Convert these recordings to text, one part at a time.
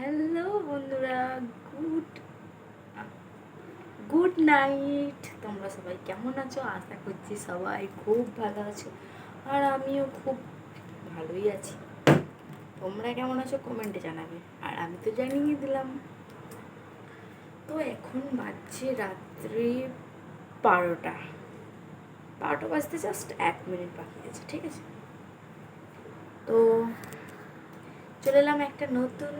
Hello বন্ধুরা, good good night. তোমরা সবাই কেমন আছো? আশা করছি সবাই খুব ভালো আছো আর আমিও খুব ভালোই আছি। তোমরা কেমন আছো? কমেন্টে জানাবে। আর আমি তো জানিয়ে দিলাম। তো এখন বাজছে রাত্রি বারোটা। বারোটা বাজতে জাস্ট এক মিনিট বাকি আছে, ঠিক আছে? তো চলে এলাম একটা নতুন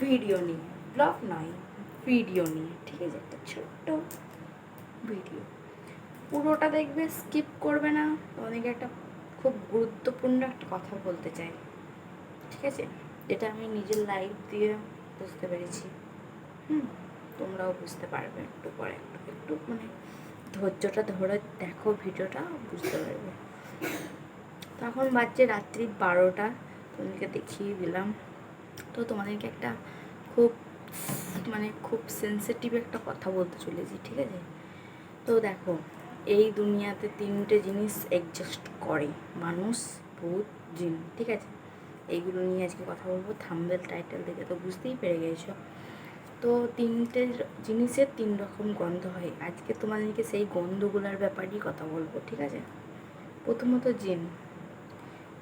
ভিডিও নিয়ে ব্লগ নয় ভিডিও নিয়ে, ঠিক আছে? একটা ছোট্ট ভিডিও পুরোটা দেখবে স্কিপ করবে না। তোমাদেরকে একটা খুব গুরুত্বপূর্ণ একটা কথা বলতে চাই। ঠিক আছে? যেটা আমি নিজের লাইফ দিয়ে বুঝতে পেরেছি। হুম? তোমরাও বুঝতে পারবে একটু পরে। একটু একটু মানে ধৈর্যটা ধরে দেখো ভিডিওটা, বুঝতে পারবে। তখন বাজছে রাত্রি বারোটা। তোমাকে দেখিয়ে দিলাম। তো তোমাদেরকে একটা খুব মানে খুব সেন্সিটিভ একটা কথা বলতে চলেছি, ঠিক আছে? তো দেখো, এই দুনিয়াতে তিনটে জিনিস এক্সিস্ট করে, মানুষ, ভূত, জিন, ঠিক আছে? এইগুলো নিয়ে আজকে কথা বলব থাম্বেল টাইটেল দেখে তো বুঝতেই পেরে গেছো। তো তিনটে জিনিসের তিন রকম গন্ধ হয়। আজকে তোমাদেরকে সেই গন্ধগুলোর ব্যাপারেই কথা বলব, ঠিক আছে? প্রথমত জিন।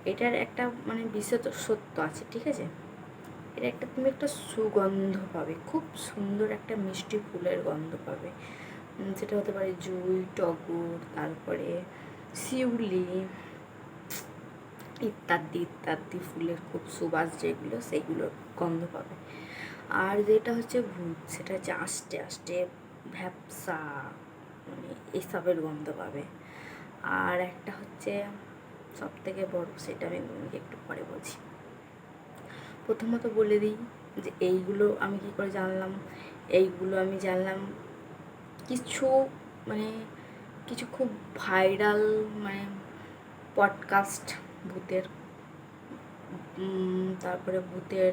এটার একটা মানে বিশেষ সত্য আছে, ঠিক আছে? এটা একটা, তুমি একটা সুগন্ধ পাবে, খুব সুন্দর একটা মিষ্টি ফুলের গন্ধ পাবে। সেটা হতে পারে জুই, টগর, তারপরে শিউলি, ইত্যাদি ইত্যাদি ফুলের খুব সুবাস যেগুলো সেইগুলোর গন্ধ পাবে। আর যেটা হচ্ছে ভূত, সেটা হচ্ছে আস্তে আস্তে ভ্যাপসা মানে এসবের গন্ধ পাবে। আর একটা হচ্ছে সব থেকে বড়, সেটা আমি একটু পরে বলছি। প্রথমত বলে দিই যে এইগুলো আমি কী করে জানলাম এইগুলো আমি জানলাম। কিছু মানে কিছু খুব ভাইরাল মানে পডকাস্ট ভূতের তারপরে ভূতের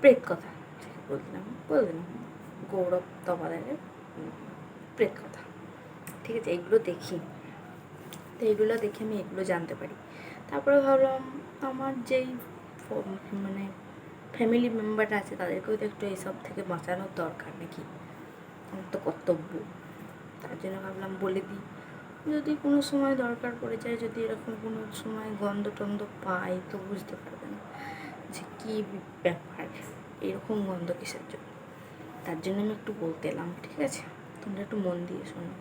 প্রেত কথা বললাম বললাম গৌরব তপাদারের উম, প্রেত কথা। ঠিক আছে এইগুলো দেখি। তো এইগুলো দেখে আমি এগুলো জানতে পারি। তারপরে ভাবলাম আমার যেই মানে ফ্যামিলি মেম্বাররা আছে, তাদেরকেও তো একটু এইসব থেকে বাঁচানোর দরকার নাকি? আমার তো কর্তব্য। তার জন্য ভাবলাম বলে দিই। যদি কোনো সময় দরকার পড়ে যায়, যদি এরকম কোনো সময় গন্ধ টন্ধ পাই, তো বুঝতে পারবে না যে কী ব্যাপার, এরকম গন্ধ কিসের জন্য? তার জন্য আমি একটু বলতে এলাম, ঠিক আছে? তোমরা একটু মন দিয়ে শোনো।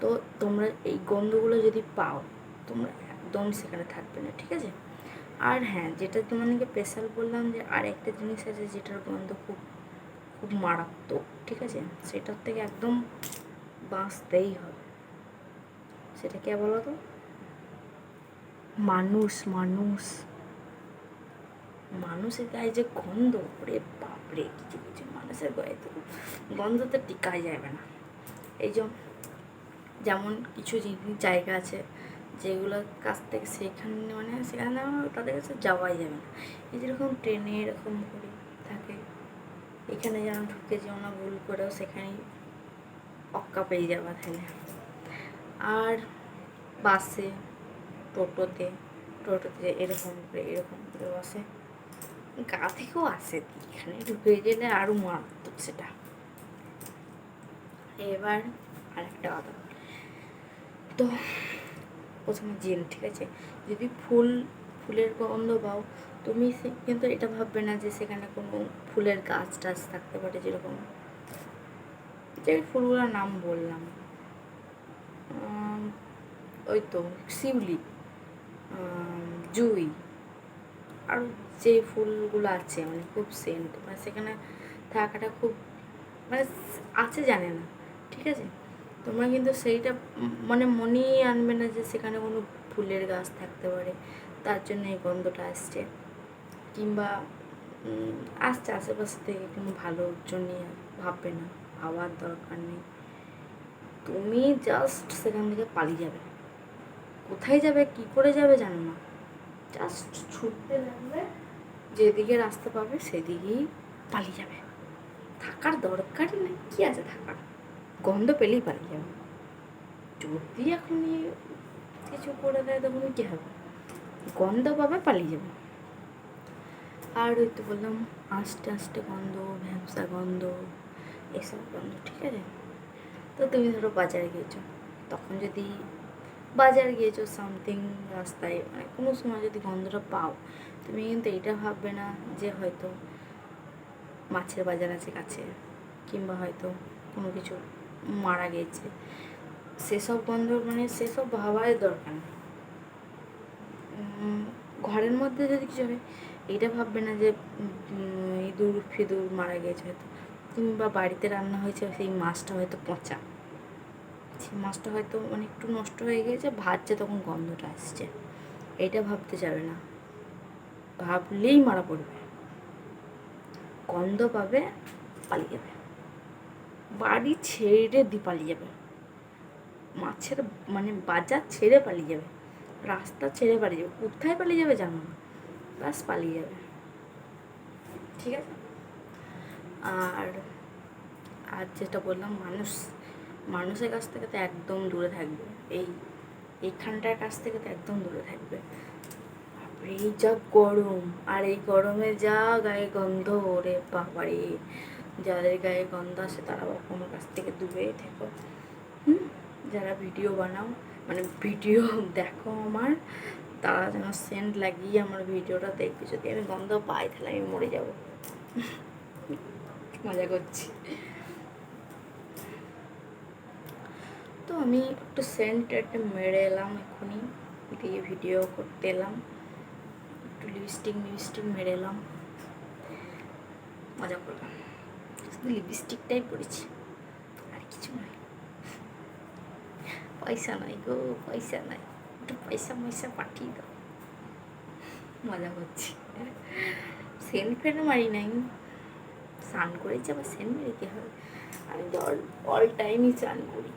তো তোমরা এই গন্ধগুলো যদি পাও, তোমরা একদম সেখানে থাকবে না, ঠিক আছে? আর হ্যাঁ যেটা তোমাদেরকে স্পেশাল বললাম যে আর একটা জিনিস আছে যেটার গন্ধ খুব খুব মারাত্মক, ঠিক আছে? সেটার থেকে একদম বাঁচতেই হবে। সেটা কে বলো তো মানুষ মানুষ। মানুষের গায়ে যে গন্ধ, ওরে বাপরে, কিছু কিছু মানুষের গায়ে তো গন্ধ তো টিকাই যাবে না। এই যেমন কিছু জায়গা আছে যেগুলোর কাছ থেকে সেখানে মানে সেখানে তাদের কাছে যাওয়াই যাবে না। এই যেরকম ট্রেনে এরকম করে থাকে, এখানে যেন ঢুকে যেও না, ভুল করেও সেখানেই অক্কা পেয়ে যাওয়া তাহলে। আর বাসে, টোটোতে টোটোতে এরকম করে এরকম করে বসে। গা থেকেও আসে এখানে ঢুকে গেলে আরও মারাত্মক সেটা। এবার আরেকটা কথা। তো প্রথমে জেন ঠিক আছে? যদি ফুল, ফুলের গন্ধ পাও, তুমি সে- কিন্তু এটা ভাববে না যে সেখানে কোনো ফুলের গাছ টাছ থাকতে পারে যেরকম। যে ফুলগুলোর নাম বললাম। ওই তো শিউলি জুই, আর যে ফুলগুলো আছে মানে খুব সেন্ট মানে সেখানে থাকাটা খুব মানে আছে জানে না, ঠিক আছে? তোমরা কিন্তু সেইটা মানে মনেই আনবে না যে সেখানে কোনো ফুলের গাছ থাকতে পারে। তার জন্য এই গন্ধটা আসছে। কিংবা আসছে আশেপাশে থেকে কোনো ভালো জন্য ভাববে না। ভাবার দরকার নেই। তুমি জাস্ট সেখান থেকে পালিয়ে যাবে। কোথায় যাবে কি করে যাবে জানো না। জাস্ট ছুটতে লাগবে। যেদিকে রাস্তা পাবে সেদিকেই পালিয়ে যাবে। থাকার দরকারই নেই। কী আছে থাকার? গন্ধ পেলেই পালিয়ে যাবে। যদি এখনই কিছু করে দেয় তখন কী হবে? গন্ধ পাবে, পালিয়ে যাবে। আর হয়তো বললাম, আস্তে আস্তে গন্ধ, ভ্যাবসা গন্ধ, এসব গন্ধ, ঠিক আছে? তো তুমি ধরো বাজারে গিয়েছো, তখন যদি বাজার গিয়েছো সামথিং রাস্তায় মানে কোনো সময় যদি গন্ধটা পাও, তুমি কিন্তু এইটা ভাববে না যে হয়তো মাছের বাজার আছে কাছে, কিংবা হয়তো কোনো কিছু মারা গেছে। সেসব গন্ধ মানে সেসব ভাবার দরকার নেই ঘরের মধ্যে যদি কিছু হয়, এইটা ভাববে না যে ইঁদুর ফিঁদুর মারা গেছে হয়তো। কিংবা বাড়িতে রান্না হয়েছে, সেই মাছটা হয়তো পচা। সেই মাছটা হয়তো একটু নষ্ট হয়ে গেছে ভাজছে তখন গন্ধটা আসছে। এটা ভাবতে যাবে না। ভাবলেই মারা পড়বে। গন্ধ পাবে, পালিয়ে যাবে। বাড়ি ছেড়ে দি পালিয়ে যাবে। মাছের মানে বাজার ছেড়ে পালিয়ে যাবে। রাস্তা ছেড়ে পালিয়ে যাবে। কোথায় পালিয়ে যাবে জানো না? বাস পালিয়ে যাবে। ঠিক আছে? আর আর যেটা বললাম, মানুষ, মানুষের কাছ থেকে তো একদম দূরে থাকবে। এই, এইখানটার কাছ থেকে তো একদম দূরে থাকবে। এই যা গরম। আর এই গরমে যা গায়ে গন্ধ, ওরে বাবারে। যাদের গায়ে গন্ধ আসে তারা আমার কাছ থেকে দূরেই থেকো। হুম? যারা ভিডিও বানাও মানে ভিডিও দেখো আমার, তারা যেন সেন্ট লাগিয়ে আমার ভিডিওটা দেখবে। যদি আমি গন্ধ পাই, তাহলে আমি মরে যাব। মজা করছি। তো আমি একটু সেন্ট একটা মেরে এলাম এক্ষুনি দিয়ে ভিডিও করতে এলাম। একটু লিপস্টিক লিপস্টিক মেরে এলাম। মজা করলাম। শুধু লিপস্টিকটাই পরেছি আর কিছু নয়। পয়সা নাই গো, পয়সা নাই একটু পয়সা পয়সা পাঠিয়ে দাও। মজা করছি। সেন্ট ফেন্ট মারি নাই। স্নান করেছি আবার সেন্ট মেরে কি হবে। আমি তো অল অল টাইমই চান করি।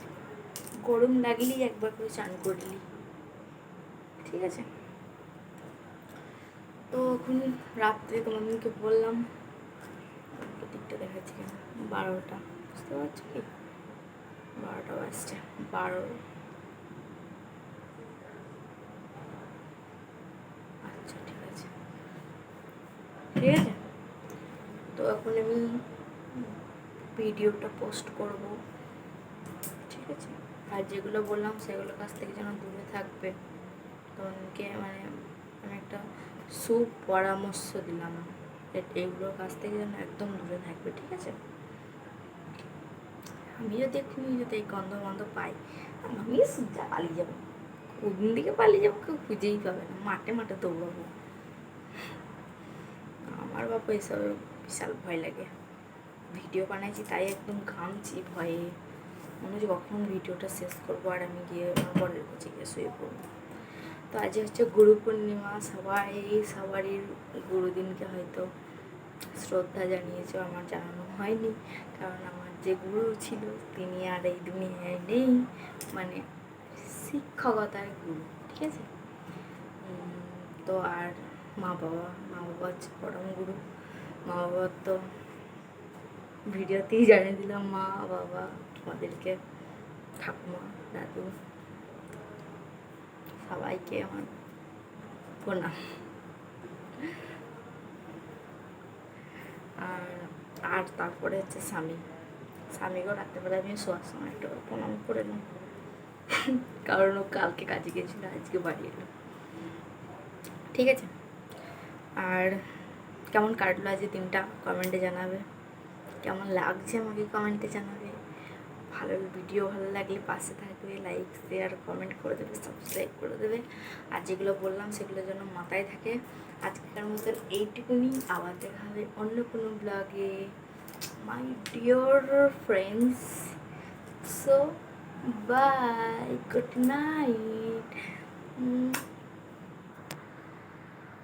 গরম লাগলেই একবার করে চান করলি ঠিক আছে? তো এখন রাত্রে তোমাদেরকে বললাম দিকটা দেখাচ্ছি কেন? বারোটা। বুঝতে পারছ কি? বারোটা বাজছে। বারো। আচ্ছা ঠিক আছে। ঠিক আছে? তো এখন আমি ভিডিওটা পোস্ট করব। ঠিক আছে? আর যেগুলো বললাম, সেগুলোর কাছ থেকে যেন দূরে থাকবে। তোমাকে মানে আমি একটা সুপরামর্শ দিলাম। এ- এইগুলোর কাছ থেকে যেন একদম দূরে থাকবে, ঠিক আছে? আমি যদি এক্ষুনি যদি এই গন্ধ গন্ধ পাই আমি সোজা পালিয়ে যাব। কোন দিকে পালিয়ে যাব কেউ খুঁজেই পাবে না, মাঠে মাঠে দৌড়াবো। আমার বাবা এসব বিশাল ভয় লাগে। ভিডিও বানাইছি, তাই একদম ঘামছি ভয়ে। মনে হচ্ছে কখন ভিডিওটা শেষ করব, আর আমি গিয়ে বরের কাছে গিয়ে শুয়ে পড়ব। তো আজ হচ্ছে গুরু পূর্ণিমা, সবাই, সবারই গুরুদিনকে হয়তো শ্রদ্ধা জানিয়েছে, আমার জানানো হয়নি। কারণ আমার যে গুরু ছিল, তিনি আর এই দুনিয়ায় নেই। মানে শিক্ষকতার গুরু, ঠিক আছে? তো আর মা বাবা মা বাবা হচ্ছে পরম গুরু। মা বাবার তো ভিডিওতেই জানিয়ে দিলাম, মা বাবা আমাদেরকে ঠাকুমা, দাদু সবাইকে আমার প্রণাম। আর আর তারপরে হচ্ছে স্বামী। স্বামীকেও রাত্রেবেলা আমি শোয়ার সময় একটু প্রণাম করে নিই কারণ ও কালকে কাজে গেছিল আজকে বাড়ি এলো। ঠিক আছে? আর কেমন কাটলো আজকে দিনটা? কমেন্টে জানাবে। কেমন লাগছে আমাকে কমেন্টে জানাবে? ভালো ভিডিও ভালো লাগলে পাশে থাকবে লাইক শেয়ার কমেন্ট করে দেবে সাবস্ক্রাইব করে দেবে। আর যেগুলো বললাম সেগুলো যেন মাথায় থাকে। আজকের মতন এইটুকুনি। আবার দেখা হবে অন্য কোনো ব্লগে my dear friends so bye good night